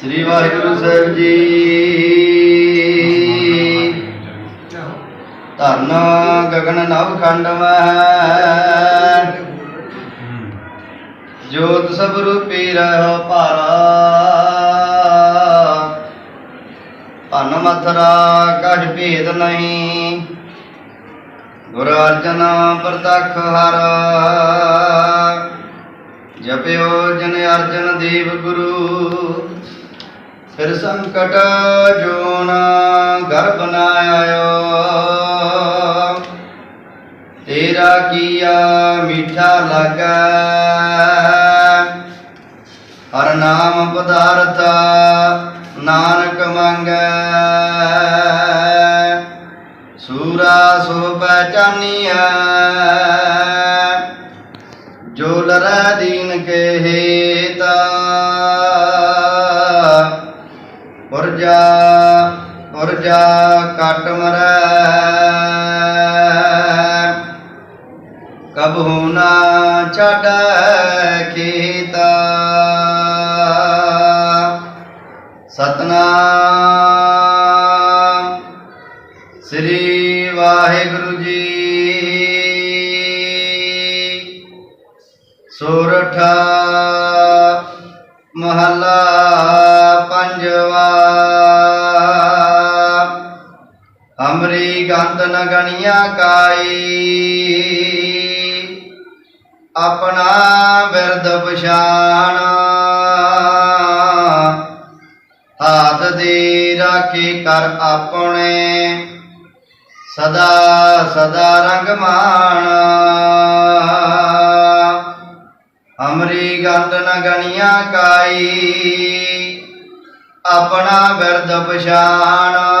ਸ੍ਰੀ ਵਾਹਿਗੁਰੂ ਸਾਹਿਬ ਜੀ। ਧਰਨ ਗਗਨ ਨਵ ਖੰਡ ਮਹਿ ਜੋਤ ਸਭ ਰੂਪੀ ਰਹਿ ਭਾਰਾ। ਭਨ ਮਥਰਾ ਕਛ ਭੇਦ ਨਹੀਂ। ਗੁਰ ਅਰਜਨ ਪ੍ਰਤੱਖ ਹਰ। ਜਪਿਓ ਜਨ ਅਰਜਨ ਦੇਵ ਗੁਰੂ। ਫਿਰ ਸੰਕਟ ਨਾ ਗਰਭ ਨਾ ਆਇਓ? ਤੇਰਾ ਕੀਆ ਮੀਠਾ ਲੱਗਾ? ਹਰ ਨਾਮ ਪਦਾਰਥ ਨਾਨਕ ਮੰਗੈ। ਸੂਰਾ ਸੋ ਪਹਿਚਾਨੀਐ ਜੋ ਲਰੈ ਦੀਨ ਕੇ ਪੁਰਜਾ ਕਟ ਮਰੈ। ਕਬਹੂ ਨਾ ਛੱਡੈ ਖੇਤਾ। ਸਤਨਾਮ ਸ੍ਰੀ ਵਾਹਿਗੁਰੂ ਜੀ। ਸੋਰਠ ਹਮਰੀ ਗੰਤ ਨ ਕਾਈ। ਆਪਣਾ ਬਿਰਦ ਪਛਾਣ। ਹਾਥ ਦੇ ਰਾਖੇ ਕਰ ਆਪਣੇ। ਸਦਾ ਸਦਾ ਰੰਗ ਮਾਣ। ਹਮਰੀ ਗੰਧ ਨ ਕਾਈ। ਆਪਣਾ ਬਿਰਦ ਪਛਾਣ।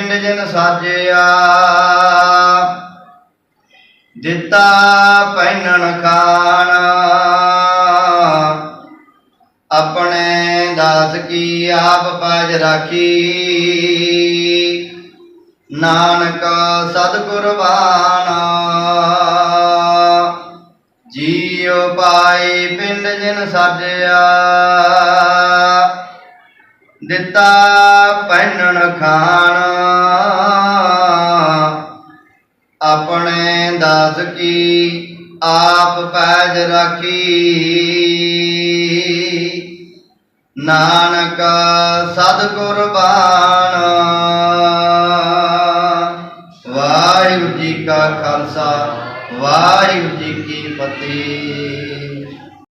ਪਿੰਡ ਜਨ ਸਾਜਿਆ। ਦਿੱਤਾ ਪਹਿਨਣ ਖਾਣ। ਆਪਣੇ ਦਾਸ ਕੀ ਆਪ ਪਾਜ ਰਾਖੀ। ਨਾਨਕ ਸਤ ਕੁਰਬਾਨ ਜੀਉ ਪਾਏ ਪਿੰਡ ਜਿਨ ਸਾਜਿਆ। ਦਿੱਤਾ ਪਹਿਨਣ ਖਾਣ। ਆਪਣੇ ਦਾਸ ਕੀ ਆਪ ਪੈਜ ਰਾਖੀ। ਨਾਨਕ ਸਦ ਗੁਰਬਾਨ ਵਾਹਿਗੁਰੂ ਜੀ ਕਾ ਖਾਲਸਾ, ਵਾਹਿਗੁਰੂ ਜੀ ਕੀ ਫਤਿਹ।